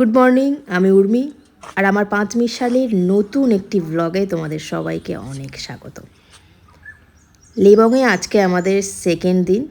Good morning আমি উর্মি, আর আমার পাঁচ মিশালির নতুন একটি ব্লগে তোমাদের সবাইকে অনেক স্বাগত। লেবংয়ে আজকে আমাদের সেকেন্ড দিন।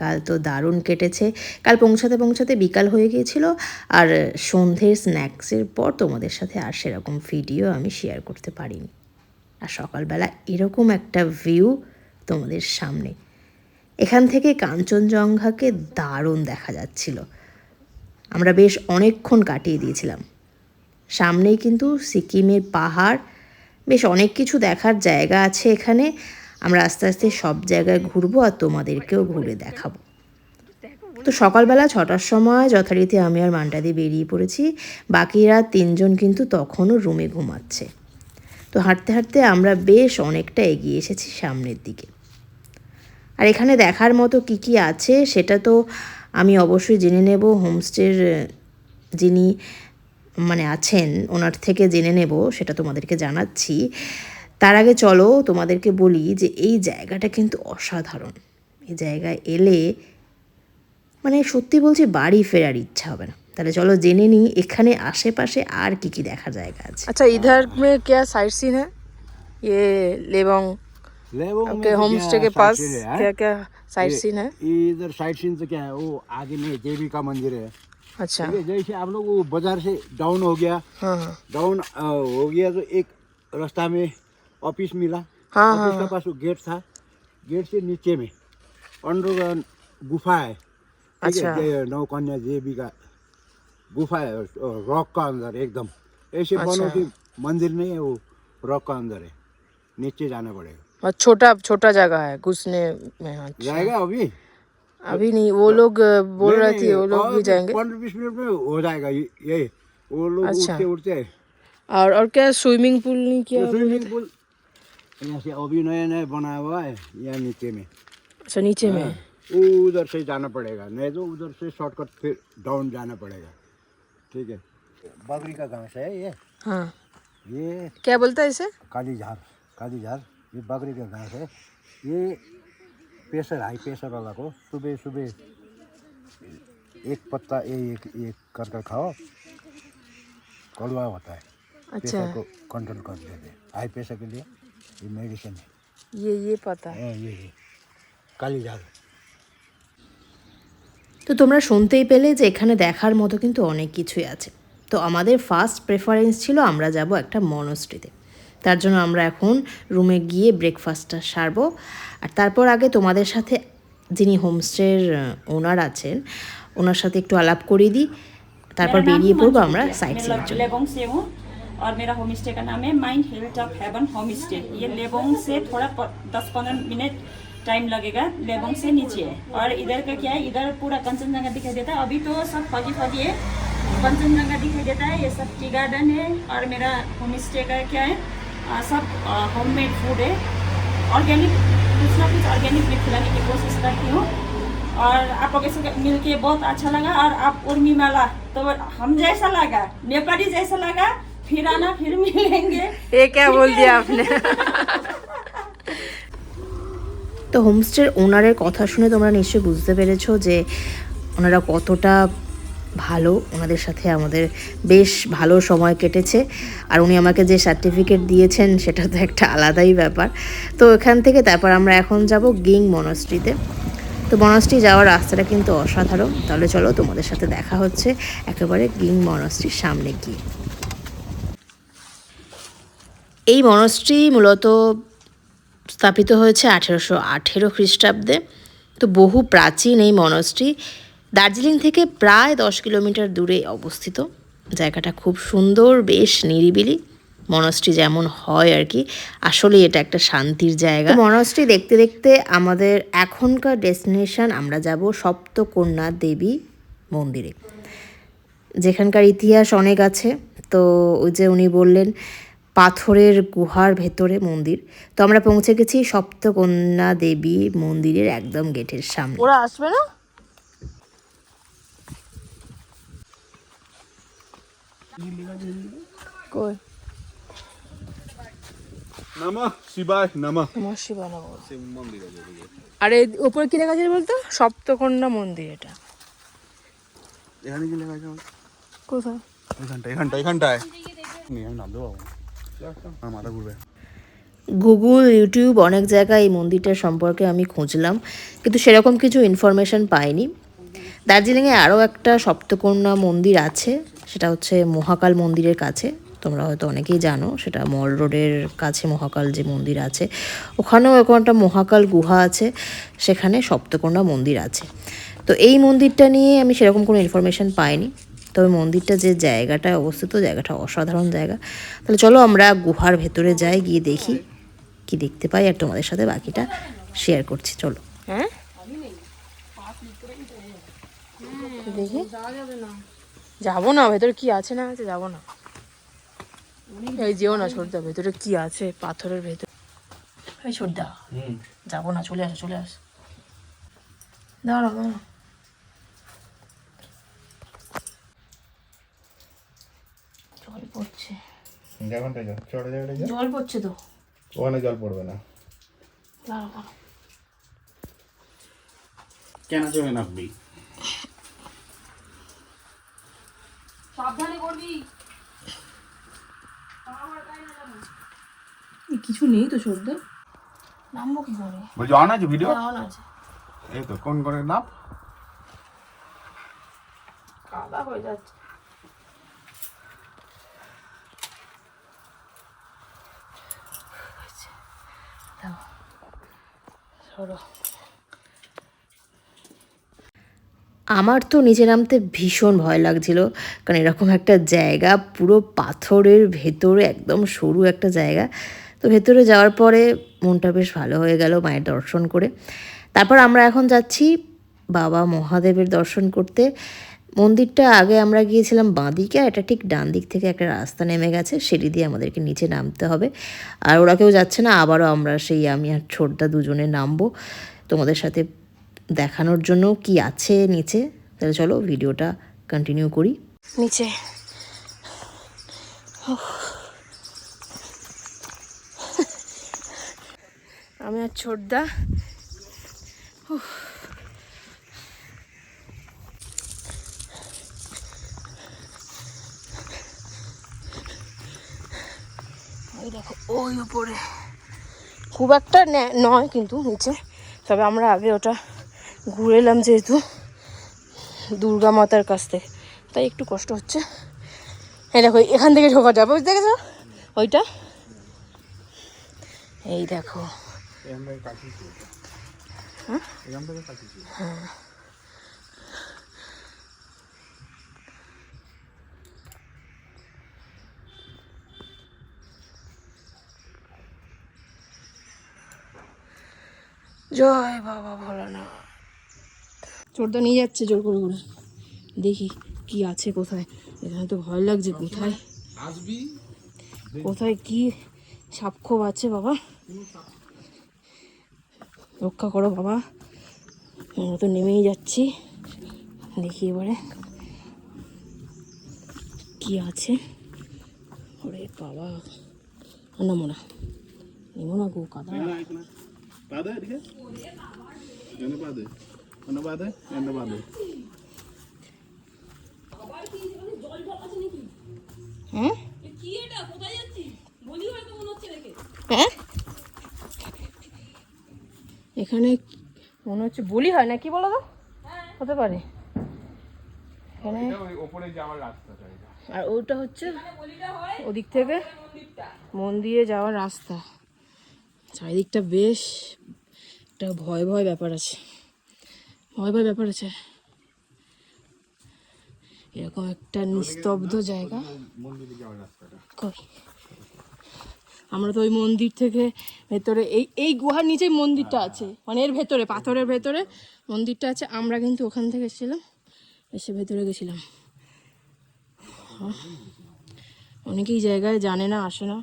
কাল তো দারুণ কেটেছে। কাল পৌঁছাতে পৌঁছাতে বিকাল হয়ে গিয়েছিল, আর সন্ধ্যের স্ন্যাক্সের পর তোমাদের সাথে আর সেরকম ভিডিও আমি শেয়ার করতে পারিনি। আর সকালবেলা এরকম একটা ভিউ তোমাদের সামনে। এখান থেকে কাঞ্চনজঙ্ঘাকে দারুণ দেখা যাচ্ছিল। আমরা বেশ অনেকক্ষণ কাটিয়ে দিয়েছিলাম। সামনেই কিন্তু সিকিমের পাহাড়, বেশ অনেক কিছু দেখার জায়গা আছে এখানে। আমরা আস্তে আস্তে সব জায়গায় ঘুরবো আর তোমাদেরকেও ঘুরে দেখাবো। তো সকালবেলা ছটার সময় যথারীতি আমি আর মান্টাদি বেরিয়ে পড়েছি। বাকিরা তিনজন কিন্তু তখনও রুমে ঘুমাচ্ছে। তো হাঁটতে হাঁটতে আমরা বেশ অনেকটা এগিয়ে এসেছি সামনের দিকে। আর এখানে দেখার মতো কি কি আছে সেটা তো আমি অবশ্যই জেনে নেব হোমস্টের যিনি মানে আছেন ওনার থেকে জেনে নেব সেটা তোমাদেরকে জানাচ্ছি তার আগে চলো তোমাদেরকে বলি যে এই জায়গাটা কিন্তু অসাধারণ এই জায়গায় এলে মানে সত্যি বলছি বাড়ি ফেরার ইচ্ছা হবে না তাহলে চলো জেনে নিই এখানে আশেপাশে আর কি কি দেখার জায়গা আছে अच्छा इधर में क्या साइट सीन है ये लेबोंग लेवों में के तो होम क्या स्टे के पास है, क्या क्या साइट सीन है? इधर साइड सीन तो क्या है? वो आगे में देवी का मंदिर है। अच्छा। जैसे आप लोग वो बाज़ार से डाउन हो गया। हाँ हाँ। डाउन हो गया तो एक रास्ता में ऑफ़िस मिला। हाँ, ऑफ़िस हाँ, के पास वो गेट था। गेट से नीचे में अंडरग्राउंड गुफा है। अच्छा। नौकन्या देवी का गुफा है रॉक का अंदर एकदम। ऐसे अच्छा। बनो कि मंदिर नहीं है वो रॉक का अंदर है। नीचे जाना पड़ेगा। और छोटा छोटा जगह है घुसने में अच्छा। जाएगा अभी? अभी नहीं वो लोग बोल रहे थे वो लोग भी जाएँगे। पंद्रह बीस मिनट में हो जाएगा ये वो लोग अच्छा। उठते उठते और और क्या स्विमिंग पूल नहीं किया? स्विमिंग पूल यहाँ से अभी नया नया बनाया हुआ है यहाँ नीचे में। अच्छा नीचे में? हाँ। उधर से जाना पड़ेगा नहीं तो उधर से शॉर्टकट फिर डाउन जाना पड़ेगा। ठीक है। बकरी का घास है ये। हाँ। ये क्या बोलता है इसे? काली झार काली झार ये बकरी का घास है ये प्रेशर हाई प्रेशर वाला को सुबह सुबह एक पत्ता ये एक एक कर कर खाओ कड़वा होता है अच्छा प्रेशर को कंट्रोल कर देते हैं हाई प्रेशर के लिए ये मेडिसिन है ये ये पता है हाँ, ये ये काली झार তো তোমরা শুনতেই পেলে যে এখানে দেখার মতো কিন্তু অনেক কিছুই আছে তো আমাদের ফার্স্ট প্রেফারেন্স ছিল আমরা যাব একটা মনস্ট্রিতে তার জন্য আমরা এখন রুমে গিয়ে ব্রেকফাস্টটা সারবো। আর তারপর আগে তোমাদের সাথে যিনি হোমস্টের ওনার আছেন ওনার সাথে একটু আলাপ করিয়ে দিই। তারপর বেরিয়ে পড়ব আমরা সাইট সিং চলে এবং সেমো আর মেরা হোমস্টে কা নামে mind health of heaven homestay ইয়ে লেবং সে থোড়া 10 15 মিনিট টাইম লাগেগা লেবং সে নিচে। আর ইদার কা কিয়া ইদার পুরা কাঞ্চনজঙ্ঘা দেখাই দেতা। অবি তো সব ফজি ফজি কাঞ্চনজঙ্ঘা দেখাই দেতা। এ সব টি গার্ডেন হে আর মেরা হোমস্টে কা কিয়া सब होम मेड फूड है ऑर्गेनिक कुछ ना कुछ ऑर्गेनिक भी खिलाने की कोशिश करती हूँ और आप लोगों से मिलके बहुत अच्छा लगा और आप उर्मी माला तो हम जैसा लगा नेपाली जैसा लगा फिर आना फिर मिलेंगे ये क्या बोल दिया आपने তো হোমস্টের ওনারের কথা শুনে তোমরা নিশ্চয়ই বুঝতে পেরেছো যে ওনারা কতটা ভালো, ওনাদের সাথে আমাদের বেশ ভালো সময় কেটেছে। আর উনি আমাকে যে সার্টিফিকেট দিয়েছেন, সেটা তো একটা আলাদাই ব্যাপার। তো এখান থেকে তারপর আমরা এখন যাব গিং মনস্ট্রিতে তো মনস্ট্রি যাওয়ার রাস্তাটা কিন্তু অসাধারণ। তাহলে চলো তোমাদের সাথে দেখা হচ্ছে একেবারে গিং মনস্ট্রির সামনে গিয়ে। এই মনস্ট্রি মূলত স্থাপিত হয়েছে আঠেরোশো আঠেরো খ্রিস্টাব্দে। তো বহু প্রাচীন এই মনস্ট্রি দার্জিলিং থেকে প্রায় দশ কিলোমিটার দূরে অবস্থিত। জায়গাটা খুব সুন্দর বেশ নিরিবিলি। মনস্ট্রি যেমন হয় আর কি আসলে এটা একটা শান্তির জায়গা। মনস্ট্রি দেখতে দেখতে আমাদের এখনকার ডেস্টিনেশন আমরা যাব সপ্তকন্যা দেবী মন্দিরে। যেখানকার ইতিহাস অনেক আছে তো ওই যে উনি বললেন পাথরের গুহার ভেতরে মন্দির। তো আমরা পৌঁছে গেছি সপ্তকন্যা দেবী মন্দিরের একদম গেটের সামনে। ওরা আসবে না? কই? নমঃ শিবায় নমঃ। নমঃ। শিবায় নমঃ আর এই উপরে কি লেখা আছে বলতো? সপ্তকন্যা মন্দির এটা। এখানে কি লেখা আছে? কোথায়? এখানটায় এখানটায় এখানটায়। নিয়ে আমি নামতে পারব না আমার মাথা ঘুরবে। গুগল ইউটিউব অনেক জায়গায় এই মন্দিরটার সম্পর্কে আমি খুঁজলাম কিন্তু সেরকম কিছু ইনফরমেশন পাইনি। দার্জিলিংয়ে আরও একটা সপ্তকন্যা মন্দির আছে, সেটা হচ্ছে মহাকাল মন্দিরের কাছে। তোমরা হয়তো অনেকেই জানো, সেটা মল রোডের কাছে মহাকাল যে মন্দির আছে। ওখানেও এখন একটা মহাকাল গুহা আছে, সেখানে সপ্তকন্যা মন্দির আছে। তো এই মন্দিরটা নিয়ে আমি সেরকম কোনো ইনফরমেশন পাইনি। তবে মন্দিরটা যে জায়গাটায় অবস্থিত, জায়গাটা অসাধারণ জায়গা। তাহলে চলো আমরা গুহার ভেতরে যাই, গিয়ে দেখি কি দেখতে পাই, আর তোমাদের সাথে বাকিটা শেয়ার করছি। চলো। হ্যাঁ? দেখি। যাব না ভেতরে কি আছে না আছে যাব না। এই যেও না ছোটদা ভেতরে কি আছে? পাথরের ভেতরে। এই ছোটদা যাব না চলে আস চলে আস। দাঁড়াও দাঁড়াও। জল পড়ছে। জল তো। ওখানে জল পড়বে না। দাঁড়াও দাঁড়াও। কেন চলে নামবি এই কিছু নেই তো সর্দা নামবো কি করে? বলছি অন আছে ভিডিও কেমন আছে। এই তো কোন করে নাম? কাদা হয়ে যাচ্ছে। সরো। আমার তো নিচে নামতে ভীষণ ভয় লাগছিল, কারণ এরকম একটা জায়গা, পুরো পাথরের ভেতরে, একদম সরু একটা জায়গা। তো ভেতরে যাওয়ার পরে মনটা বেশ ভালো হয়ে গেল মায়ের দর্শন করে। তারপর আমরা এখন যাচ্ছি বাবা মহাদেবের দর্শন করতে। মন্দিরটা আগে আমরা গিয়েছিলাম বাঁদিকে, এটা ঠিক ডান দিক থেকে একটা রাস্তা নেমে গেছে, সিঁড়ি দিয়ে আমাদেরকে নিচে নামতে হবে। আর ওরা কেউ যাচ্ছে না, আবারও আমরা সেই আমি আর ছোটদা দুজনে নামবো। তোমাদের সাথে দেখানোর জন্য কি আছে নিচে তাহলে চলো ভিডিওটা কন্টিনিউ করি নিচে। আমি আর ছোটদা। ওই দেখো, ওই উপরে খুব একটা নয় কিন্তু নিচে তবে আমরা আগে ওটা ঘুরে এলাম যেহেতু দুর্গা মাতার কাছ থেকে। তাই একটু কষ্ট হচ্ছে। এই দেখো, এখান থেকে ঢোকা যাবে, বুঝতে গেছো ওইটা। এই দেখো। হ্যাঁ। জয় বাবা ভোলানাথ। চোরটা নিয়ে যাচ্ছে জোর করে করে। দেখি কি আছে কোথায়। এখানে তো ভয় লাগছে কোথায়? কোথায় কি সাপক্ষোভ আছে বাবা? রক্ষা করো বাবা। আমরা তো নেমেই যাচ্ছি। দেখি এবারে কি আছে। ওরে বাবা। নামো না। নেমো না গো কাদা। বাদে এদিকে এনে বাদে এনে বাদে এনে বাদে হ্যাঁ হ্যাঁ? এখানে মনে হচ্ছে বলি হয় না কি বলো তো? হতে পারে। এখানে ওপরে যাওয়ার রাস্তাটা আর ওটা হচ্ছে ওদিক থেকে মন্দিরে যাওয়ার রাস্তা। চারিদিকটা বেশ একটা ভয় ভয় ব্যাপার আছে। ভয় ভয় ব্যাপার আছে। এরকম একটা নিস্তব্ধ জায়গা। আমরা তো ওই মন্দির থেকে ভেতরে, এই এই গুহার নিচেই মন্দিরটা আছে। মানে এর ভেতরে, পাথরের ভেতরে মন্দিরটা আছে। আমরা কিন্তু ওখান থেকে এসেছিলাম, এসে ভেতরে গেছিলাম। অনেকেই জায়গায় জানে না, আসে না।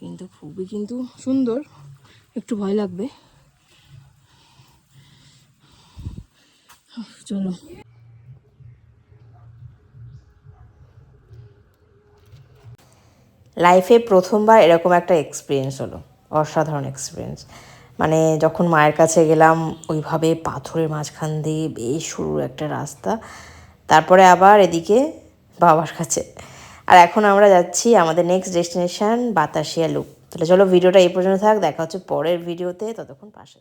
কিন্তু খুবই কিন্তু সুন্দর। একটু ভয় লাগবে। চলো। লাইফে প্রথমবার এরকম একটা এক্সপিরিয়েন্স হলো, অসাধারণ এক্সপিরিয়েন্স মানে যখন মায়ের কাছে গেলাম, ওইভাবে পাথরের মাঝখান দিয়ে বেশ সরু একটা রাস্তা। তারপরে আবার এদিকে বাবার কাছে। আর এখন আমরা যাচ্ছি আমাদের নেক্সট ডেস্টিনেশন বাতাসিয়া লুপ তাহলে চলো, ভিডিওটা এই পর্যন্ত থাক, দেখা হচ্ছে পরের ভিডিওতে ততক্ষণ পাশে।